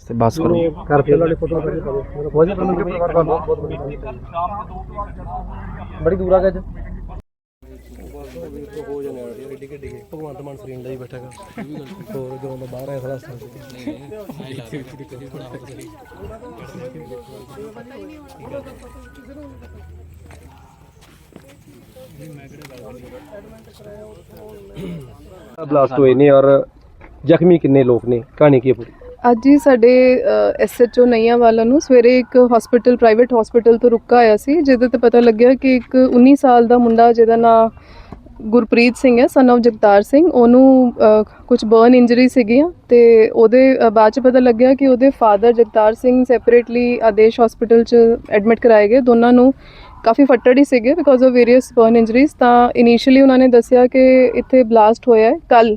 ਤੇ ਬਸ ਕਰੋ। ਕਰ ਫਿਰ ਵਾਲੀ ਫੋਟੋ ਕਰ ਬਹੁਤ ਜੀ ਤੁਹਾਨੂੰ ਪਰਿਵਾਰ ਦਾ ਬਹੁਤ ਬਹੁਤ ਬੜੀ ਦੂਰ ਆ ਗਿਆ ਅੱਜ। ਹੋ ਜਾਣੇ ਯਾਰ ਏਡੀ ਗੱਡੀ ਭਗਵੰਤ ਮਾਨ ਸਕਰੀਨ ਦਾ ਹੀ ਬੈਠਾਗਾ ਹੋਰ ਜਦੋਂ ਦਾ ਬਾਹਰ ਆਇਆ ਸਾਲਾ ਬਲਾਸਟ ਹੋਏ ਨੇ ਔਰ ਜ਼ਖਮੀ ਕਿੰਨੇ ਲੋਕ ਨੇ? ਕਹਾਣੀ ਕੀ ਹੈ ਪੂਰੀ? ਅੱਜ ਹੀ ਸਾਡੇ ਐਸਐਚਓ ਨਈਆਂ ਵਾਲਾ ਨੂੰ ਸਵੇਰੇ ਇੱਕ ਹਸਪੀਟਲ ਪ੍ਰਾਈਵੇਟ ਹਸਪੀਟਲ ਤੋਂ ਰੁਕਾ ਆਇਆ ਸੀ, ਜਿਹਦੇ ਤੇ ਪਤਾ ਲੱਗਿਆ ਕਿ ਇੱਕ 19 ਸਾਲ ਦਾ ਮੁੰਡਾ ਜਿਹਦਾ ਨਾਂ ਗੁਰਪ੍ਰੀਤ ਸਿੰਘ ਹੈ ਸਨ of ਜਗਤਾਰ ਸਿੰਘ, ਉਹਨੂੰ ਕੁਝ ਬਰਨ ਇੰਜਰੀ ਸੀਗੀਆਂ ਤੇ ਉਹਦੇ ਬਾਅਦ ਚ ਪਤਾ ਲੱਗਿਆ ਕਿ ਉਹਦੇ father Jagtar Singh separately Adesh hospital ਚ ਐਡਮਿਟ ਕਰਾਏ ਗਏ। ਦੋਨਾਂ ਨੂੰ ਕਾਫੀ ਫੱਟੜ ਹੀ ਸੀਗੇ because of various burn injuries ਤਾਂ ਇਨੀਸ਼ੀਅਲੀ ਉਹਨਾਂ ਨੇ ਦੱਸਿਆ ਕਿ ਇੱਥੇ ਬਲਾਸਟ ਹੋਇਆ ਹੈ। ਕੱਲ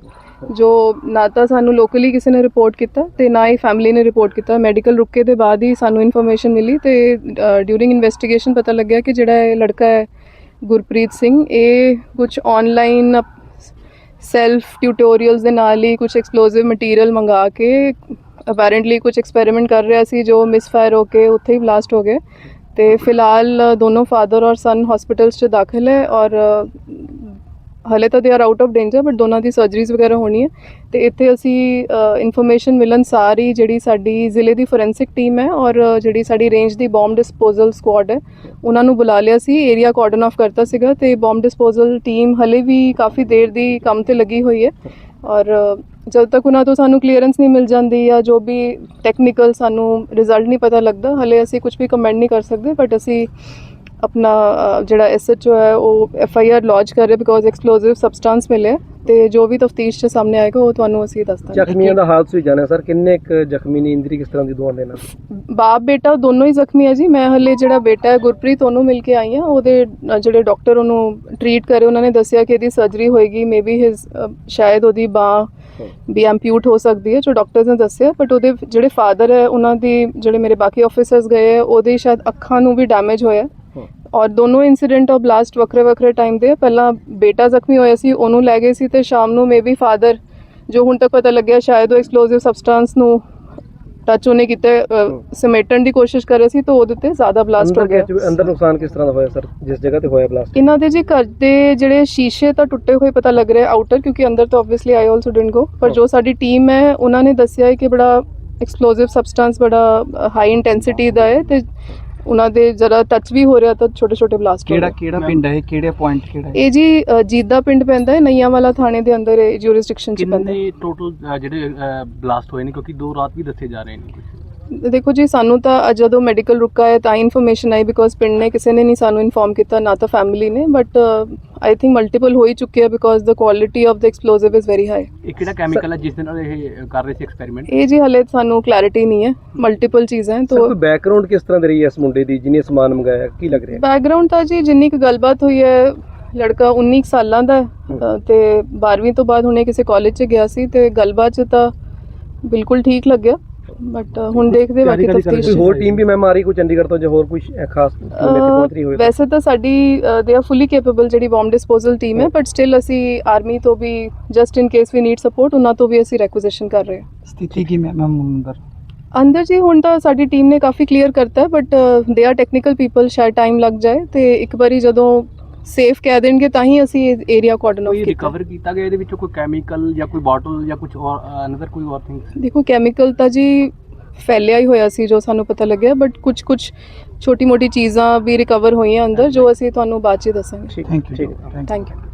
ਜੋ ਨਾ ਤਾਂ ਸਾਨੂੰ ਲੋਕਲੀ ਕਿਸੇ ਨੇ ਰਿਪੋਰਟ ਕੀਤਾ ਤੇ ਨਾ ਹੀ ਫੈਮਿਲੀ ਨੇ ਰਿਪੋਰਟ ਕੀਤਾ। ਮੈਡੀਕਲ ਰੁਕੇ ਦੇ ਬਾਅਦ ਹੀ ਸਾਨੂੰ ਇਨਫੋਰਮੇਸ਼ਨ ਮਿਲੀ ਤੇ ਡਿਊਰਿੰਗ ਇਨਵੈਸਟੀਗੇਸ਼ਨ ਪਤਾ ਲੱਗਿਆ ਕਿ ਜਿਹੜਾ ਇਹ ਲੜਕਾ ਹੈ, ਗੁਰਪ੍ਰੀਤ ਸਿੰਘ, ਇਹ ਕੁਝ ਆਨਲਾਈਨ ਸੈਲਫ ਟਿਊਟੋਰੀਅਲਸ ਦੇ ਨਾਲ ਹੀ ਕੁਝ ਐਕਸਪਲੋਸਿਵ ਮਟੀਰੀਅਲ ਮੰਗਾ ਕੇ ਅਪੈਰੈਂਟਲੀ ਕੁਝ ਐਕਸਪੈਰੀਮੈਂਟ ਕਰ ਰਿਹਾ ਸੀ, ਜੋ ਮਿਸਫਾਇਰ ਹੋ ਕੇ ਉੱਥੇ ਹੀ ਬਲਾਸਟ ਹੋ ਗਏ ਤੇ ਫਿਲਹਾਲ ਦੋਨੋਂ ਫਾਦਰ ਔਰ ਸਨ ਹਸਪੀਟਲਸ 'ਚ ਦਾਖਲ ਹੈ ਔਰ ਹਲੇ ਤਾਂ they are out of danger but ਦੋਨਾਂ ਦੀ ਸਰਜਰੀਜ਼ ਵਗੈਰਾ ਹੋਣੀ ਹੈ। ਤੇ ਇੱਥੇ ਅਸੀਂ ਇਨਫੋਰਮੇਸ਼ਨ ਮਿਲਣ ਸਾਰੀ ਜਿਹੜੀ ਸਾਡੀ ਜ਼ਿਲ੍ਹੇ ਦੀ ਫੋਰੈਂਸਿਕ ਟੀਮ ਹੈ ਔਰ ਜਿਹੜੀ ਸਾਡੀ ਰੇਂਜ ਦੀ ਬੰਬ ਡਿਸਪੋਜ਼ਲ ਸਕੁਆਡ ਹੈ ਉਹਨਾਂ ਨੂੰ ਬੁਲਾ ਲਿਆ ਸੀ। ਏਰੀਆ ਕਾਰਡਨ ਆਫ ਕਰਤਾ ਸੀਗਾ ਤੇ ਬੰਬ ਡਿਸਪੋਜ਼ਲ ਟੀਮ ਹਲੇ ਵੀ ਕਾਫੀ ਦੇਰ ਦੀ ਕੰਮ ਤੇ ਲੱਗੀ ਹੋਈ ਹੈ। ਔਰ ਅ, ਜਦ ਤੱਕ ਉਹਨਾਂ ਤੋਂ ਸਾਨੂੰ ਕਲੀਅਰੈਂਸ ਨਹੀਂ ਮਿਲ ਜਾਂਦੀ ਜਾਂ ਜੋ ਵੀ ਟੈਕਨੀਕਲ ਸਾਨੂੰ ਰਿਜ਼ਲਟ ਨਹੀਂ ਪਤਾ ਲੱਗਦਾ ਹਲੇ ਅਸੀਂ ਕੁਝ ਵੀ ਕਮੈਂਟ ਨਹੀਂ ਕਰ ਸਕਦੇ ਬਟ ਅਸੀਂ ਆਪਣਾ ਜਿਹੜਾ ਐਸਐਚਓ ਹੈ ਉਹ ਐਫ ਆਈ ਆਰ ਲੌਂਚ ਕਰ ਰਿਹਾ ਬਿਕੋਜ਼ ਐਕਸਪਲੋਸਿਵ ਸਬਸਟੈਂਸ ਮਿਲੇ ਤੇ ਜੋ ਵੀ ਤਫਤੀਸ਼ 'ਚ ਸਾਹਮਣੇ ਆਏਗਾ ਉਹ ਤੁਹਾਨੂੰ ਅਸੀਂ ਦੱਸ ਦਾਂਗੇ। ਜ਼ਖਮੀਆਂ ਦਾ ਹਾਲ ਤੁਸੀਂ ਜਾਣਿਆ ਸਰ ਕਿੰਨੇ ਕੁ ਜ਼ਖਮੀ ਨੇ ਇੰਜਰੀ ਕਿਸ ਤਰ੍ਹਾਂ ਦੀ ਦੋਵਾਂ ਦੇ ਨਾਲ? ਬਾਪ ਬੇਟਾ ਦੋਨੋਂ ਹੀ ਜ਼ਖਮੀ ਹੈ ਜੀ। ਮੈਂ ਹਲੇ ਜਿਹੜਾ ਬੇਟਾ ਹੈ ਗੁਰਪ੍ਰੀਤ ਉਹਨੂੰ ਮਿਲ ਕੇ ਆਈ ਹਾਂ ਉਹਦੇ ਜਿਹੜੇ ਡਾਕਟਰ ਉਹਨੂੰ ਟਰੀਟ ਕਰੇ ਉਹਨਾਂ ਨੇ ਦੱਸਿਆ ਕਿ ਇਹਦੀ ਸਰਜਰੀ ਹੋਏਗੀ ਮੇਬੀ ਹਿਸ ਸ਼ਾਇਦ ਉਹਦੀ ਬਾਹ ਵੀ ਐਮਪਿਊਟ ਹੋ ਸਕਦੀ ਹੈ ਜੋ ਡਾਕਟਰਸ ਨੇ ਦੱਸਿਆ। ਬਟ ਉਹਦੇ ਜਿਹੜੇ ਫਾਦਰ ਹੈ ਉਹਨਾਂ ਦੀ ਜਿਹੜੇ ਮੇਰੇ ਬਾਕੀ ਆਫੀਸਰਸ ਗਏ ਹੈ ਉਹਦੇ ਸ਼ਾਇਦ ਅੱਖਾਂ ਨੂੰ ਵੀ ਡੈਮੇਜ ਹੋਇਆ। ਔਰ ਦੋਨੋਂ ਇਨਸੀਡੈਂਟ ਆਫ ਬਲਾਸਟ ਵੱਖਰੇ ਵੱਖਰੇ ਟਾਈਮ ਦੇ। ਪਹਿਲਾਂ ਬੇਟਾ ਜ਼ਖਮੀ ਹੋਇਆ ਸੀ ਉਹਨੂੰ ਲੈ ਗਏ ਸੀ ਤੇ ਸ਼ਾਮ ਨੂੰ ਮੇਬੀ ਫਾਦਰ ਜੋ ਹੁਣ ਤੱਕ ਪਤਾ ਲੱਗਿਆ ਸ਼ਾਇਦ ਉਹ ਐਕਸਪਲੋਸਿਵ ਸਬਸਟੈਂਸ ਨੂੰ ਟੱਚ ਉਹਨੇ ਕੀਤਾ ਸਮੇਟਣ ਦੀ ਕੋਸ਼ਿਸ਼ ਕਰ ਰਹੇ ਸੀ ਤਾਂ ਉਹਦੇ ਤੇ ਜ਼ਿਆਦਾ ਬਲਾਸਟ ਹੋ ਗਿਆ। ਅੰਦਰ ਨੁਕਸਾਨ ਕਿਸ ਤਰ੍ਹਾਂ ਦਾ ਹੋਇਆ ਸਰ? ਜਿਸ ਜਗ੍ਹਾ ਤੇ ਹੋਇਆ ਬਲਾਸਟ ਇਹਨਾਂ ਦੇ ਜੀ ਘਰ ਦੇ ਜਿਹੜੇ ਸ਼ੀਸ਼ੇ ਤਾਂ ਟੁੱਟੇ ਹੋਏ ਪਤਾ ਲੱਗ ਰਿਹਾ ਆਊਟਰ ਕਿਉਂਕਿ ਅੰਦਰ ਤਾਂ obviously I also didn't go ਪਰ ਜੋ ਸਾਡੀ ਟੀਮ ਹੈ ਉਹਨਾਂ ਨੇ ਦੱਸਿਆ ਹੈ ਕਿ ਬੜਾ ਐਕਸਪਲੋਸਿਵ ਸਬਸਟੈਂਸ ਬੜਾ ਹਾਈ ਇੰਟੈਂਸਿਟੀ ਦਾ ਹੈ ਤੇ ਉਹਨਾਂ ਦੇ ਜਰਾ ਟੱਚ ਵੀ ਹੋ ਰਿਹਾ ਤਾਂ ਛੋਟੇ ਛੋਟੇ ਬਲਾਸਟ ਕਿਹੜਾ ਕਿਹੜਾ ਪਿੰਡ ਹੈ? ਕਿਹੜੇ ਪੁਆਇੰਟ ਕਿਹੜਾ ਹੈ? ਇਹ ਜੀ ਅ, ਜੀਦਾ ਪਿੰਡ ਪੈਂਦਾ ਹੈ ਨਈਆਂ ਵਾਲਾ ਥਾਣੇ ਦੇ ਅੰਦਰ ਇਹ ਜੂਰਿਸਡਿਕਸ਼ਨ ਚ ਪੈਂਦਾ ਹੈ ਕਿੰਨੇ ਟੋਟਲ ਜਿਹੜੇ ਬਲਾਸਟ ਹੋਏ ਨੇ ਕਿਉਂਕਿ ਦੋ ਰਾਤ ਵੀ ਦੱਸੇ ਜਾ ਰਹੇ ਨੇ ਦੇਖੋ ਜੀ ਸਾਨੂੰ ਤਾਂ ਅੱਜ ਜਦੋਂ ਮੈਡੀਕਲ ਰੁਕਾ ਹੈ ਤਾਂ ਇਨਫੋਰਮੇਸ਼ਨ ਆਈ ਬਿਕੋਜ਼ ਪਿੰਡ ਨੇ ਕਿਸੇ ਨੇ ਨਹੀਂ ਸਾਨੂੰ ਇਨਫੋਰਮ ਕੀਤਾ ਨਾ ਤਾਂ ਫੈਮਿਲੀ ਨੇ ਬਟ ਆਈ ਥਿੰਕ ਮਲਟੀਪਲ ਹੋ ਹੀ ਚੁੱਕੇ ਹੈ because the quality of the explosive is very high ਇਹ ਕਿਹੜਾ ਕੈਮੀਕਲ ਹੈ ਜਿਸ ਦੇ ਨਾਲ ਇਹ ਕਰ ਰਹੇ ਸੀ ਐਕਸਪੈਰੀਮੈਂਟ ਇਹ ਜੀ ਹਲੇ ਸਾਨੂੰ ਕਲੈਰਿਟੀ ਨਹੀਂ ਹੈ। ਮਲਟੀਪਲ ਚੀਜ਼ਾਂ ਹੈ ਤਾਂ ਕੋਈ ਬੈਕਗ੍ਰਾਉਂਡ ਕਿਸ ਤਰ੍ਹਾਂ ਦੀ ਰਹੀ ਹੈ ਇਸ ਮੁੰਡੇ ਦੀ ਜਿਹਨੇ ਸਮਾਨ ਮੰਗਾਇਆ? ਕੀ ਲੱਗ ਰਿਹਾ? ਬੈਕਗ੍ਰਾਉਂਡ ਤਾਂ ਜੀ ਜਿੰਨੀ ਕੁ ਗੱਲਬਾਤ ਹੋਈ ਹੈ ਲੜਕਾ 19 ਕੁ ਸਾਲਾਂ ਦਾ ਹੈ, ਤੇ 12ਵੀਂ ਤੋਂ ਬਾਅਦ ਹੁਣੇ ਕਿਸੇ ਕਾਲਜ 'ਚ ਗਿਆ ਸੀ ਤੇ ਗੱਲਬਾਤ 'ਚ ਤਾਂ ਬਿਲਕੁਲ ਠੀਕ ਲੱਗਿਆ। ਬਟ ਹੁਣ ਦੇਖਦੇ ਬਾਕੀ ਕੋਈ ਤਫਤੀਸ਼ ਹੋਰ ਟੀਮ ਵੀ ਮੈਂ ਮਾਰੀ ਕੋਈ ਚੰਡੀਗੜ੍ਹ ਤੋਂ ਜਾਂ ਹੋਰ ਕੋਈ ਖਾਸ ਟੀਮ ਇੱਥੇ ਪਹੁੰਚ ਰਹੀ ਹੋਵੇ ਵੈਸੇ ਤਾਂ ਸਾਡੀ ਦੇ ਆਰ ਫੁੱਲੀ ਕੈਪੇਬਲ ਜਿਹੜੀ ਬੰਬ ਡਿਸਪੋਜ਼ਲ ਟੀਮ ਹੈ ਬਟ ਸਟਿਲ ਅਸੀਂ ਆਰਮੀ ਤੋਂ ਵੀ just in case we need support ਉਹਨਾਂ ਤੋਂ ਵੀ ਅਸੀਂ ਰੈਕੁਜੀਸ਼ਨ ਕਰ ਰਹੇ ਹਾਂ। ਸਥਿਤੀ ਕਿਵੇਂ ਹੈ ਮੈਮ ਅੰਦਰ? ਅੰਦਰ ਜੀ ਹੁਣ ਤਾਂ ਸਾਡੀ ਟੀਮ ਨੇ ਕਾਫੀ ਕਲੀਅਰ ਕਰਤਾ ਹੈ but they are technical people ਸ਼ਾਇਦ ਟਾਈਮ ਲੱਗ ਜਾਏ ਤੇ ਇੱਕ ਵਾਰੀ ਜਦੋਂ ਸੇਫ ਕਹਿ ਦੇਣਗੇ ਤਾਂ ਹੀ ਅਸੀਂ ਏਰੀਆ ਕੋਆਰਡਨ ਆਫ ਕੋਈ ਕੀਤਾ। ਰਿਕਵਰ ਕੀਤਾ ਗਿਆ ਇਹਦੇ ਵਿੱਚੋਂ ਕੋਈ ਕੈਮੀਕਲ ਜਾਂ ਕੋਈ ਬੋਟਲ ਜਾਂ ਕੁਝ ਹੋਰ ਅਨਦਰ ਕੋਈ ਹੋਰ ਥਿੰਗ ਦੇਖੋ ਕੈਮੀਕਲ ਤਾਂ ਜੀ ਫੈਲਿਆ ਹੀ ਹੋਇਆ ਸੀ ਜੋ ਸਾਨੂੰ ਪਤਾ ਲੱਗਿਆ ਬਟ ਕੁਝ ਕੁਝ ਛੋਟੀ ਮੋਟੀ ਚੀਜ਼ਾਂ ਵੀ ਰਿਕਵਰ ਹੋਈਆਂ ਅੰਦਰ ਜੋ ਅਸੀਂ ਤੁਹਾਨੂੰ ਬਾਅਦ ਚ ਦੱਸਾਂਗੇ। ਠੀਕ ਥੈਂਕ ਯੂ ਠੀਕ ਹੈ। Thank you thank you